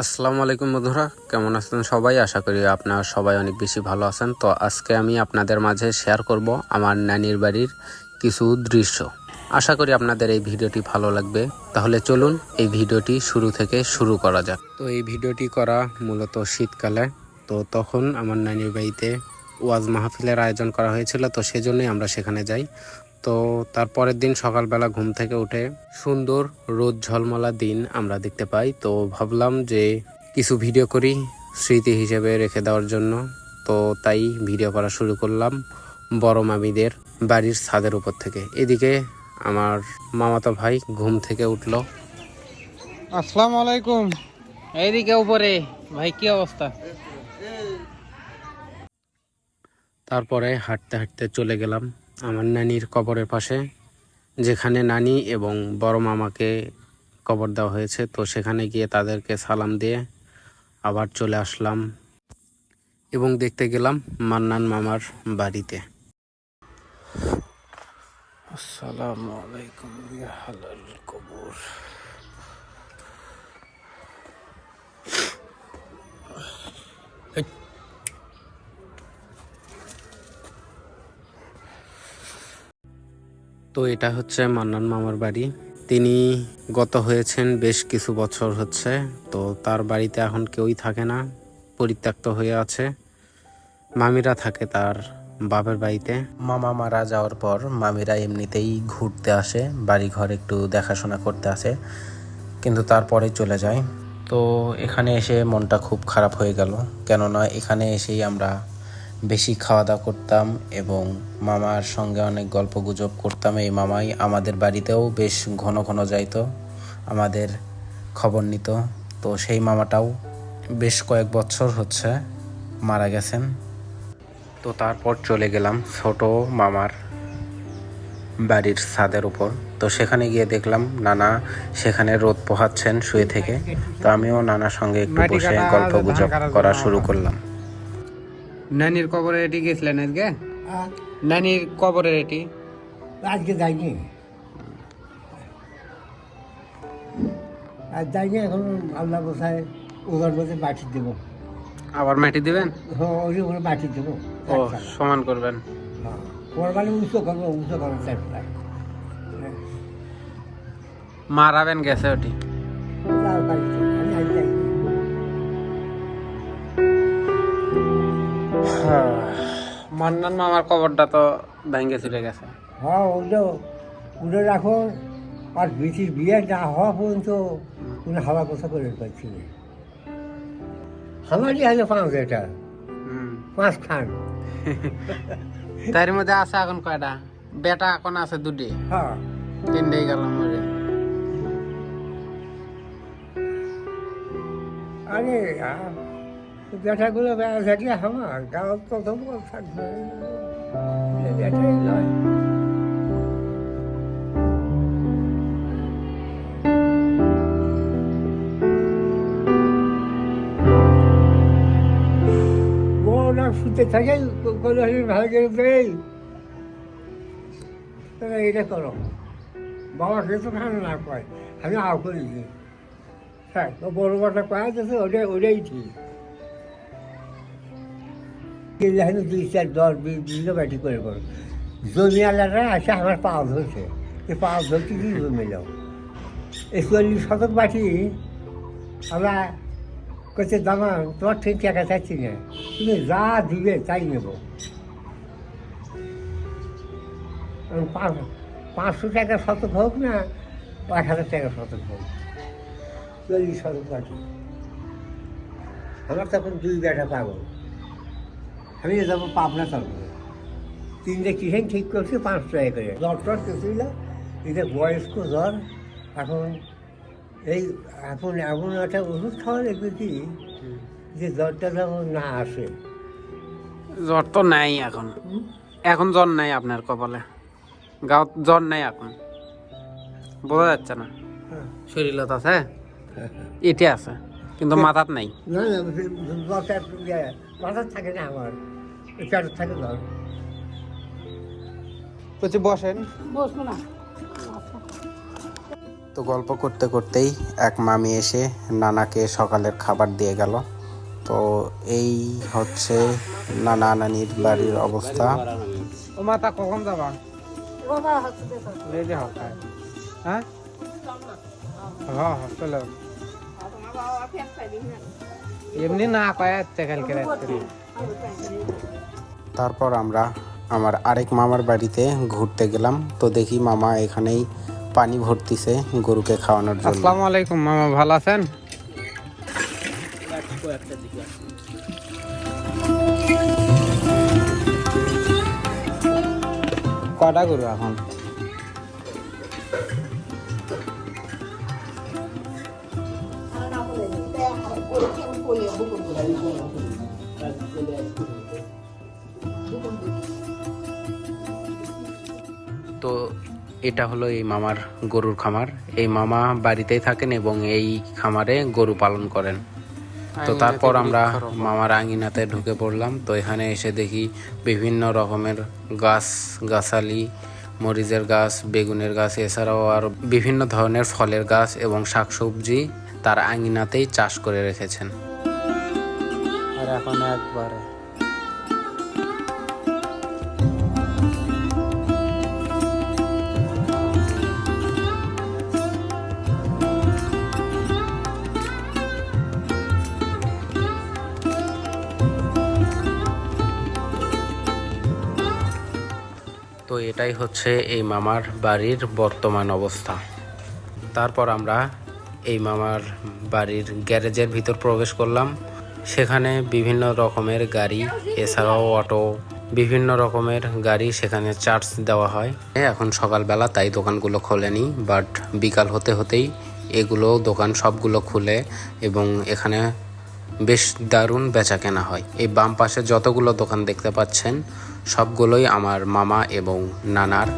আসসালামু আলাইকুম বন্ধুরা, কেমন আছেন সবাই? আশা করি আপনারা সবাই অনেক বেশি ভালো আছেন। তো আজকে আমি আপনাদের মাঝে শেয়ার করব আমার নানির বাড়ির কিছু দৃশ্য। আশা করি আপনাদের এই ভিডিওটি ভালো লাগবে। তাহলে চলুন এই ভিডিওটি শুরু থেকে শুরু করা যাক। তো এই ভিডিওটি করা মূলত শীতকালে। তো তখন আমার নানির বাড়িতে ওয়াজ মাহফিলের আয়োজন করা হয়েছিল। তো সেজন্যই আমরা সেখানে যাই। তো তারপরের দিন সকালবেলা ঘুম থেকে উঠে সুন্দর রোদ ঝলমলা দিন আমরা দেখতে পাই। তো ভাবলাম যে কিছু ভিডিও করি স্মৃতি হিসেবে রেখে দেওয়ার জন্য। তো তাই ভিডিও করা শুরু করলাম বড় মামিদের বাড়ির ছাদের উপর থেকে। এদিকে আমার মামাতো ভাই ঘুম থেকে উঠল। আসসালামু আলাইকুম। এইদিকে উপরে। ভাই কি অবস্থা? তারপরে হাঁটতে হাঁটতে চলে গেলাম। আমার নানির কবরের পাশে, যেখানে নানি এবং বড় মামাকে কবর দেওয়া হয়েছে, তো সেখানে গিয়ে তাদেরকে সালাম দিয়ে আবার চলে আসলাম এবং দেখতে গেলাম মান্নান মামার বাড়িতে। কবর। তো এটা হচ্ছে মান্নান মামার বাড়ি। তিনি গত হয়েছেন বেশ কিছু বছর হচ্ছে, তো তার বাড়িতে এখন কেউই থাকে না, পরিত্যক্ত হয়ে আছে। মামিরা থাকে তার বাপের বাড়িতে। মামা মারা যাওয়ার পর মামিরা এমনিতেই ঘুরতে আসে বাড়ি ঘর একটু দেখাশোনা করতে আসে, কিন্তু তারপরে চলে যায়। তো এখানে এসে মনটা খুব খারাপ হয়ে গেল, কেননা এখানে এসেই আমরা বেশি খাওয়া দাওয়া করতাম এবং মামার সঙ্গে অনেক গল্প গুজব করতাম। এই মামাই আমাদের বাড়িতেও বেশ ঘন ঘন যাইতো আমাদের খবর নিত। তো সেই মামাটাও বেশ কয়েক বছর হচ্ছে মারা গেছেন। তো তারপর চলে গেলাম ছোট মামার বাড়ির ছাদের উপর। তো সেখানে গিয়ে দেখলাম নানা সেখানে রোদ পোহাচ্ছেন শুয়ে থেকে। তো আমিও নানার সঙ্গে একটু বসে গল্প গুজব করা শুরু করলাম। নানির কবরে এটি গেছিলেন আজকে? আর নানির কবরের এটি? আজকে যাইনি। আর যাইনি এখন আল্লাহ বসায় ওদের মধ্যে বাটি দেবো। আবার মাটি দেবেন? হ্যাঁ ওই ওখানে বাটি দেবো। ও সমান করবেন। হ্যাঁ মানে উঁচু করব উঁচু করব চারটা মারাবেন গেছে ওটি। মান্নান মামার কবরটা তো ভেঙে চলে গেছে। হ্যাঁ ওগুলো ওগুলো রাখো আর বেশি বিয়ে না হওয়া পর্যন্ত কোনো হাওয়া কথা করে পাচ্ছি আমারই আছে পাঁচ এটা। পাঁচ খান। তার মধ্যে আছে এখন কয়টা? বেটা এখন আছে দুটি। হ্যাঁ। তিনটেই গেল মরে। আরে ব্যাটাগুলো বেড়া থাকলে আমার কত বড় থাকবে। এ ব্যাটাই নয়। শুতে থাকে কোনো ভালো করে দেই এটা করো। বাবাকে তো খান না পায় আমি আও করি হ্যাঁ বড় বড়টা পাওয়া যাচ্ছে ওটাই ওটাই ঠিক। কিনলে দুই চার দশ বিশ বিভিন্ন ব্যাটি করে করো জমিওয়ালারা আসে আমার পাও ধরছে। এই পাও ধরতে কি জমিলাম এই চল্লিশ শতক বাটি, আমরা করছে দামা তোমার ঠিক টাকা চাচ্ছি না। তুমি যা দিবে তাই নেব। পাঁচশো টাকা শতক হোক না এক হাজার টাকা শতক হোক। চল্লিশ শতক বাটি। আমার তখন দুই বেটা পাবো আমি যাব পাবনা তখন তিনটে কিসেন ঠিক করছি পাঁচ টাকা করে। জ্বর টর কিছুই না এটা বয়স্ক জ্বর এখন এই এখন এমন একটা ওষুধ খাওয়া দেখবে কি যে জ্বরটা যেমন না আসে। জ্বর তো নাই এখন। এখন জ্বর নাই আপনার কপালে। গাঁত জ্বর নাই এখন। বোঝা যাচ্ছে না। শরীরত আছে এটি আছে কিন্তু মাথাত নাই। না ইয়ে, মাথার থাকে না আমার। এই থাকে জ্বর বলছি বসেন। বসবো না। তো গল্প করতে করতেই এক মামি এসে নানাকে সকালের খাবার দিয়ে গেল। তো এই হচ্ছে নানা নানির বাড়ির অবস্থা। ও মাতা কখন যাবা? রেডি হও হ্যাঁ? হ্যাঁ এমনি না কয় যাচ্ছে কালকে রাত্রে। তারপর আমরা আমার আরেক মামার বাড়িতে ঘুরতে গেলাম। তো দেখি মামা এখানেই পানি ভর্তিছে গরুকে খাওয়ানোর জন্য। আসসালামু আলাইকুম, মামা ভালো আছেন? কটা গরু এখন? তো এটা হলো এই মামার গরুর খামার। এই মামা বাড়িতেই থাকেন এবং এই খামারে গরু পালন করেন। তো তারপর আমরা মামার আঙিনাতে ঢুকে পড়লাম। তো এখানে এসে দেখি বিভিন্ন রকমের গাছ গাছালি মরিচের গাছ বেগুনের গাছ এছাড়াও আর বিভিন্ন ধরনের ফলের গাছ এবং শাকসবজি তার আঙিনাতেই চাষ করে রেখেছেন। আর এখন একবারে। তো এটাই হচ্ছে এই মামার বাড়ির বর্তমান অবস্থা। তারপর আমরা এই মামার বাড়ির গ্যারেজের ভিতর প্রবেশ করলাম। সেখানে বিভিন্ন রকমের গাড়ি, এছাড়াও অটো, বিভিন্ন রকমের গাড়ি সেখানে চার্জ দেওয়া হয়। এখন সকালবেলা তাই দোকানগুলো খোলেনি বাট বিকাল হতে হতেই এগুলো দোকান সবগুলো খুলে এবং এখানে বেশ দারুণ বেচা কেনা হয়। এই বাম পাশে যতগুলো দোকান দেখতে পাচ্ছেন, সবগুলোই আমার মামা এবং নানার।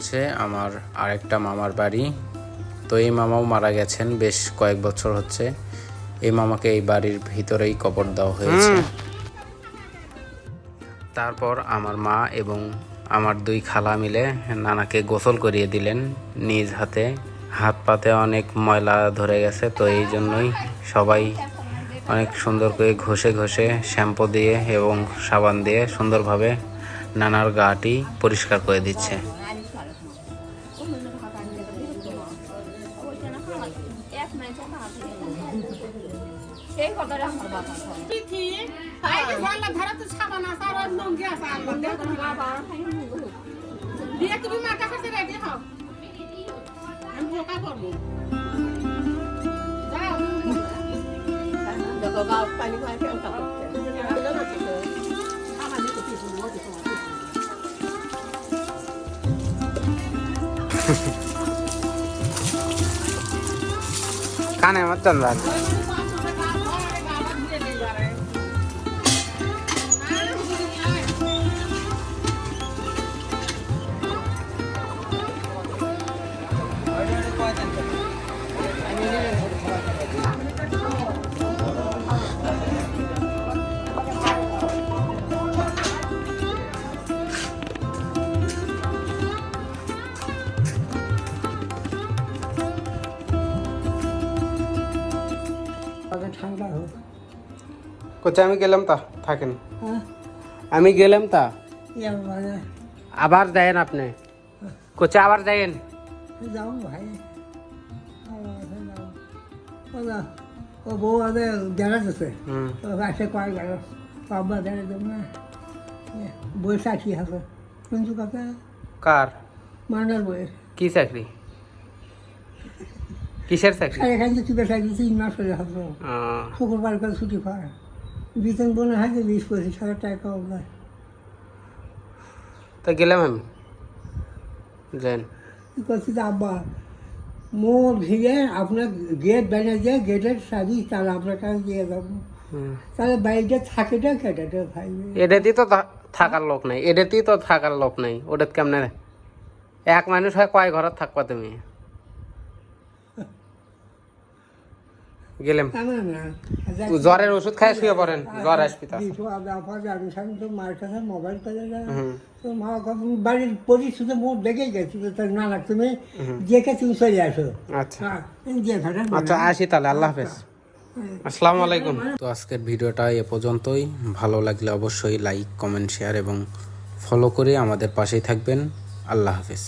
হচ্ছে আমার আরেকটা মামার বাড়ি। তো এই মামাও মারা গেছেন বেশ কয়েক বছর হচ্ছে। এই মামাকে এই বাড়ির ভিতরেই কবর দেওয়া হয়েছে। তারপর আমার মা এবং আমার দুই খালা মিলে নানাকে গোসল করিয়ে দিলেন নিজ হাতে। হাত পাতে অনেক ময়লা ধরে গেছে তো এই জন্যই সবাই অনেক সুন্দর করে ঘষে ঘষে শ্যাম্পু দিয়ে এবং সাবান দিয়ে সুন্দরভাবে নানার গাটি পরিষ্কার করে দিচ্ছে। বাবা, খাই নি। দেখো, গাও পানি খাই ফেল খাবো। কানে আমার চন্দ্র ঠান্ডা কোথায় আমি গেলাম তা থাকেন। হ্যাঁ। আমি গেলাম তা। ইয়া মানে আবার যায়েন আপনি। কোথায় আবার যায়েন। যাও ভাই। ও না ও বউ আদে গ্যারাজ আছে। হুম। ও আসে কয় গ্যারাজ বাবা গ্যারাজ দেব না। বৈশাখী আছে। কিন্তু কাকা কার? মান্ডার বইয়ের কি চাকরি? কিসের চাকরি? আর এখান থেকে চিপে থাকলে তিন মাস হয়ে হাসবো আহ, শুক্রবার করে ছুটি পায়। বেতন বোনে হয় যে বিশ পঁচিশ হাজার টাকা অবদায় তা গেলাম আমি। যান কি করছি আব্বা মোর ঘিরে আপনার গেট বেড়ে যায় গেটের চাবি তাহলে আপনার কাছে দিয়ে যাব হুম। তাহলে বাড়িটা কেটে ভাই। এটাতেই তো থাকার লোক নাই এটাতেই তো থাকার লোক নাই। ওটাতে কেমনে এক মানুষ হয় কয় ঘরত থাকবা তুমি? গেলাম। জ্বরের ওষুধ খাই শুয়ে পড়েন জ্বর আসবি বাড়ির পরিস্থিতি মোট দেখে গেছি না না তুমি দেখে তুমি চলে আসো। আচ্ছা। হ্যাঁ আচ্ছা আসি তাহলে আল্লাহ হাফেজ। আসসালামু আলাইকুম। তো আজকের ভিডিওটা এ পর্যন্তই। ভালো লাগলে অবশ্যই লাইক কমেন্ট শেয়ার এবং ফলো করে আমাদের পাশেই থাকবেন। আল্লাহ হাফেজ।